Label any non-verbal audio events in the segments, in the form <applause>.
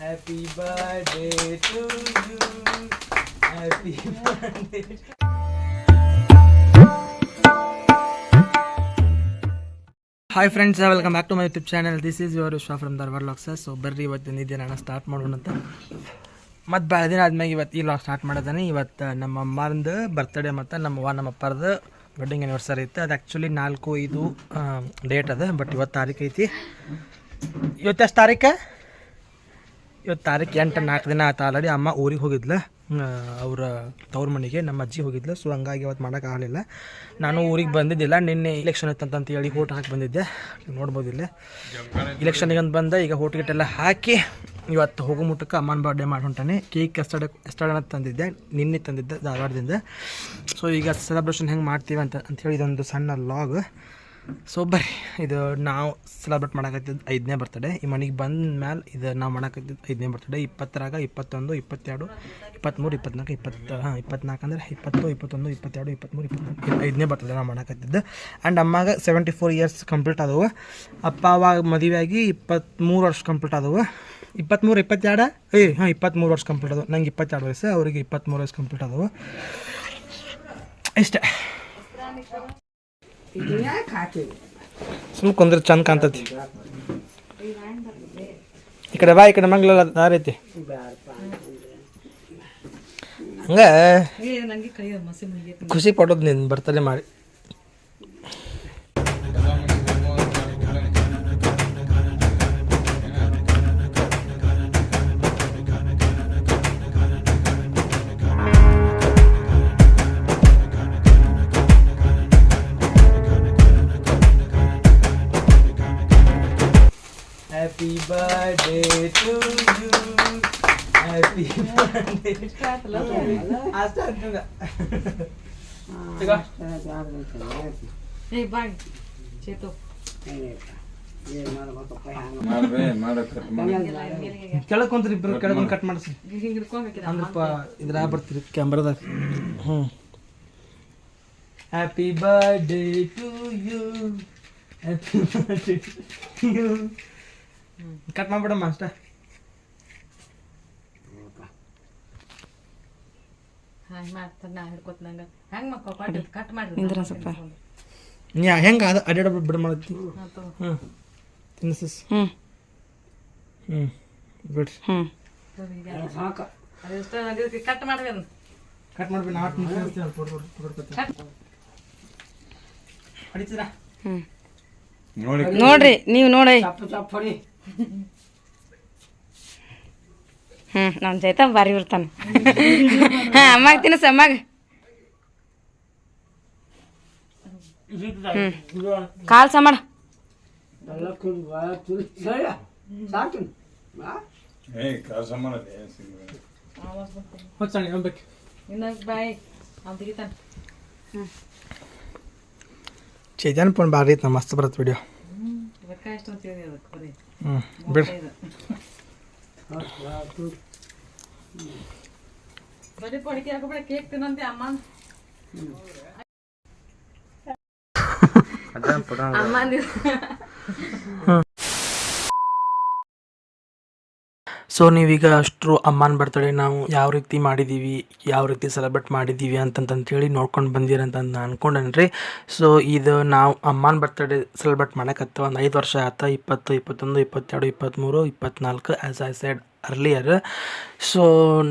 Happy birthday to you. Happy <laughs> birthday. Hi friends welcome back to my YouTube channel this is your Vishwa from Dharwad ಲಾಕ್ಸಸ್ so ಬರ್ರಿ ಇವತ್ತು ನಿದ್ದೆ ನಾನು start ಮಾಡೋಣ ಅಂತ. ಮತ್ತು ಭಾಳ ದಿನ ಆದ್ಮೇಲೆ ಇವತ್ತು ಈ ಲಾಗ್ ಸ್ಟಾರ್ಟ್ ಮಾಡೋದಾನೆ. ಇವತ್ತು ನಮ್ಮ ಅಮ್ಮಂದು ಬರ್ತ್ಡೇ ಮತ್ತು ನಮ್ಮ ಅವ್ವ, ನಮ್ಮ ಅಪ್ಪರದು ವೆಡ್ಡಿಂಗ್ ಆ್ಯನಿವರ್ಸರಿ ಇತ್ತು. ಅದು ಆ್ಯಕ್ಚುಲಿ ನಾಲ್ಕು ಐದು ಡೇಟ್ ಅದ ಬಟ್ ಇವತ್ತು ತಾರೀಕು ಐತಿ. ಇವತ್ತು ಎಷ್ಟು ತಾರೀಕು ಇವತ್ತು ತಾರೀಕು ಎಂಟು, ನಾಲ್ಕು ದಿನ ಆಯ್ತು ಆಲ್ರೆಡಿ ಅಮ್ಮ ಊರಿಗೆ ಹೋಗಿದ್ಲು. ಅವರ ತವ್ರ ಮನೆಗೆ, ನಮ್ಮ ಅಜ್ಜಿ ಹೋಗಿದ್ಲು. ಸೊ ಹಂಗಾಗಿ ಅವತ್ತು ಆಗಲಿಲ್ಲ. ನಾನು ಊರಿಗೆ ಬಂದಿದ್ದಿಲ್ಲ. ನಿನ್ನೆ ಇಲೆಕ್ಷನ್ ಇತ್ತಂತ ಹೇಳಿ ಓಟ್ ಹಾಕಿ ಬಂದಿದ್ದೆ. ನೋಡ್ಬೋದಿಲ್ಲ ಇಲೆಕ್ಷನಿಗೆ ಅಂತ ಬಂದ, ಈಗ ಹೋಟ್ ಗಿಟ್ಟೆಲ್ಲ ಹಾಕಿ, ಇವತ್ತು ಹೋಗೋ ಮುಟ್ಟಕ್ಕೆ ಅಮ್ಮನ ಬರ್ಡೇ ಮಾಡಿ ಹೊಂಟಾನೆ. ಕೇಕ್ ಎಷ್ಟಡ ಎಷ್ಟಡ ತಂದಿದ್ದೆ. ನಿನ್ನೆ ತಂದಿದ್ದೆ, ಧಾರವಾಡದಿಂದ. ಸೊ ಈಗ ಸೆಲೆಬ್ರೇಷನ್ ಹೆಂಗೆ ಮಾಡ್ತೀವಿ ಅಂತ ಅಂಥೇಳಿ ಇದೊಂದು ಸಣ್ಣ ಲಾಗ್ ಸೊ ಬರ್ರಿ ಇದು ನಾವು ಸೆಲೆಬ್ರೇಟ್ ಮಾಡಕತ್ತಿದ್ದು ಐದನೇ ಬರ್ತಡೇ ಈ ಮನೆಗೆ ಬಂದ ಮೇಲೆ ಇದು ನಾವು ಮಾಡಕತ್ತಿದ್ದು ಐದನೇ ಬರ್ತಡೇ ಇಪ್ಪತ್ತರಾಗ ಇಪ್ಪತ್ತೊಂದು, ಇಪ್ಪತ್ತೆರಡು ಇಪ್ಪತ್ತ್ಮೂರು ಇಪ್ಪತ್ನಾಲ್ಕು, ಇಪ್ಪತ್ತು ಹಾಂ, ಇಪ್ಪತ್ನಾಲ್ಕು ಅಂದರೆ ಇಪ್ಪತ್ತು, ಇಪ್ಪತ್ತೊಂದು, ಇಪ್ಪತ್ತೆರಡು ಇಪ್ಪತ್ತ್ಮೂರು ಇಪ್ಪತ್ತ್ನಾಲ್ಕು ಐದನೇ ಬರ್ತಡೇ ನಾವು ಮಾಡಕತ್ತಿದ್ದು. ಆ್ಯಂಡ್ ಅಮ್ಮಾಗ ಸೆವೆಂಟಿ ಫೋರ್ ಇಯರ್ಸ್ ಕಂಪ್ಲೀಟ್ ಆದವು. ಅಪ್ಪ ಅವಾಗ ಮದುವೆಯಾಗಿ ಇಪ್ಪತ್ತ್ಮೂರು ವರ್ಷ ಕಂಪ್ಲೀಟ್ ಆದವು. ಇಪ್ಪತ್ತ್ಮೂರು ಇಪ್ಪತ್ತೆರಡು? ಏಯ್ ಹಾಂ ಇಪ್ಪತ್ತ್ಮೂರು ವರ್ಷ ಕಂಪ್ಲೀಟ್ ಆದವು. ನಂಗೆ ಇಪ್ಪತ್ತೆರಡು ವಯಸ್ಸು, ಅವರಿಗೆ ಇಪ್ಪತ್ತ್ಮೂರು ವರ್ಷ ಕಂಪ್ಲೀಟ್ ಆದವು. ಇಷ್ಟೇ. ಸುಮ್ಮನೆ ಕುಂದ್ರೆ ಚಂದ ಕಾಣ್ತತಿ. ಈ ಕಡೆ ಬಾ ಈ ಕಡೆ ಮಂಗ್ಲಲ್ಲ ದಾರಿ ಐತಿ ಹಂಗ ಖುಷಿ ಪಡೋದು ನೀನು ಬರ್ತಡೇ ಮಾಡಿ. Happy birthday to you. Happy birthday. ಅಷ್ಟೇ ಅಂತಂದ. ತಗೋ. ಕೆಳಗ್ ಕುಂತ್ರಿ ಇಬ್ರು ಕೆಳಗ್ ಕಟ್ ಮಾಡಿಸಿ. ಅಂದ್ರಪ್ಪ ಇದ್ರ ಬರ್ತೀರಿ ಕ್ಯಾಮ್ರಾದಾಗ. ಹ್ಞೂ happy birthday to you happy birthday to you cut ಮಾಡ್ಬಿಡಮ್ಮ ಅಷ್ಟ. ಯಾ ಹೆಂಗೆ ಅದು? ಅಡ್ಯಾಡ ಬಿಡ ಮಾಡತ್ತಿ. ಹ್ಞೂ ತಿನ್ನಿಸ್ ಹ್ಮ್. ಹ್ಞೂ ಬಿಡ್ರಿ. ಹ್ಮ್. ಕಟ್ ಮಾಡ್ಬೇಕು ಕಟ್ ಮಾಡ್ಬೇಕು ಹ್ಮ್. ನೋಡ್ರಿ ನೀವು ನೋಡಿ. ಹ್ಮ್ ನಮ್ಮ ಜೈತ ಬಾರಿ ಇರ್ತಾನ. ಹಾಂ ಅಮ್ಮಾಗ ತಿನ್ನಿಸ ಅಮ್ಮಾಗ. ಹ್ಞೂ ಕಾಲ್ ಸಮಾಡ ಚೈತನ್ಯ ಫೋನ್ ಭಾರಿ ಐತೆ ಮಸ್ತ್ ಬರುತ್ತೆ ವಿಡಿಯೋ ರೊಕ್ಕ ಎಷ್ಟು ಅಂತ ಹೇಳಿ ಅದಕ್ಕೆ ಬರೀ ಹ್ಞೂ ಬಿಡ್ರಿ ಬರೀ ಪಡಿಕೆ ಹಾಕೋಬೇಡ ಕೇಕ್ ತಿನ್ನಂತೆ ಅಮ್ಮ ಅಮ್ಮಂದಿ ಸೊ ನೀವೀಗ ಅಷ್ಟರು ಅಮ್ಮನ ಬರ್ತಡೇ ನಾವು ಯಾವ ರೀತಿ ಮಾಡಿದ್ದೀವಿ ಯಾವ ರೀತಿ ಸೆಲೆಬ್ರೇಟ್ ಮಾಡಿದ್ದೀವಿ ಅಂತಂತಂತೇಳಿ ನೋಡ್ಕೊಂಡು ಬಂದಿರ ಅಂತ ನಾನು ಅನ್ಕೊಂಡೇನ್ರಿ. ಸೊ ಇದು ನಾವು ಅಮ್ಮನ ಬರ್ತಡೇ ಸೆಲೆಬ್ರೇಟ್ ಮಾಡಕತ್ತ ಒಂದು ಐದು ವರ್ಷ ಆಯ್ತು ಇಪ್ಪತ್ತು, ಇಪ್ಪತ್ತೊಂದು, ಇಪ್ಪತ್ತೆರಡು ಇಪ್ಪತ್ತ್ಮೂರು ಇಪ್ಪತ್ತ್ನಾಲ್ಕು as I said earlier so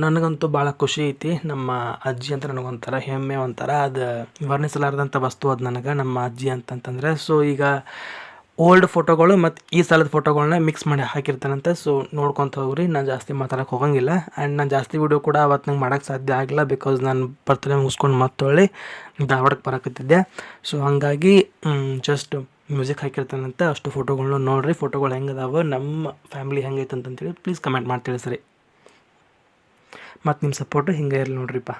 ನನಗಂತೂ ಭಾಳ ಖುಷಿ ಐತಿ, ನಮ್ಮ ಅಜ್ಜಿ ಅಂತ ನನಗೊಂಥರ ಹೆಮ್ಮೆ, ಒಂಥರ ಅದು ವರ್ಣಿಸಲಾರ್ದಂಥ ವಸ್ತು ಅದು ನನಗೆ, ನಮ್ಮ ಅಜ್ಜಿ ಅಂತಂತಂದರೆ. ಸೊ ಈಗ ಓಲ್ಡ್ ಫೋಟೋಗಳು ಮತ್ತು ಈ ಸಲದ ಫೋಟೋಗಳನ್ನ ಮಿಕ್ಸ್ ಮಾಡಿ ಹಾಕಿರ್ತಾನಂತೆ. ಸೊ ನೋಡ್ಕೊತ ಹೋಗ್ರಿ. ನಾನು ಜಾಸ್ತಿ ಮಾತಾಡೋಕೆ ಹೋಗಂಗಿಲ್ಲ. ಆ್ಯಂಡ್ ನಾನು ಜಾಸ್ತಿ ವೀಡಿಯೋ ಕೂಡ ಅವತ್ತು ನಂಗೆ ಮಾಡೋಕ್ಕೆ ಸಾಧ್ಯ ಆಗಿಲ್ಲ ಬಿಕಾಸ್ ನಾನು ಬರ್ತಡೇ ಮುಗಿಸ್ಕೊಂಡು ಮತ್ತೊಳ್ಳಿ ಧಾರವಾಡಕ್ಕೆ ಬರಕತ್ತಿದ್ದೆ. ಸೊ ಹಾಗಾಗಿ ಜಸ್ಟ್ ಮ್ಯೂಸಿಕ್ ಹಾಕಿರ್ತಾನಂತೆ. ಅಷ್ಟು ಫೋಟೋಗಳನ್ನ ನೋಡಿರಿ. ಫೋಟೋಗಳು ಹೆಂಗದಾವ? ನಮ್ಮ ಫ್ಯಾಮಿಲಿ ಹೆಂಗೈತೆ ಅಂತಂತೇಳಿ ಪ್ಲೀಸ್ ಕಮೆಂಟ್ ಮಾಡಿ ಸರಿ ಮತ್ತು ನಿಮ್ಮ ಸಪೋರ್ಟು ಹಿಂಗೆ ಇರಲಿ ನೋಡ್ರಿಪ್ಪ.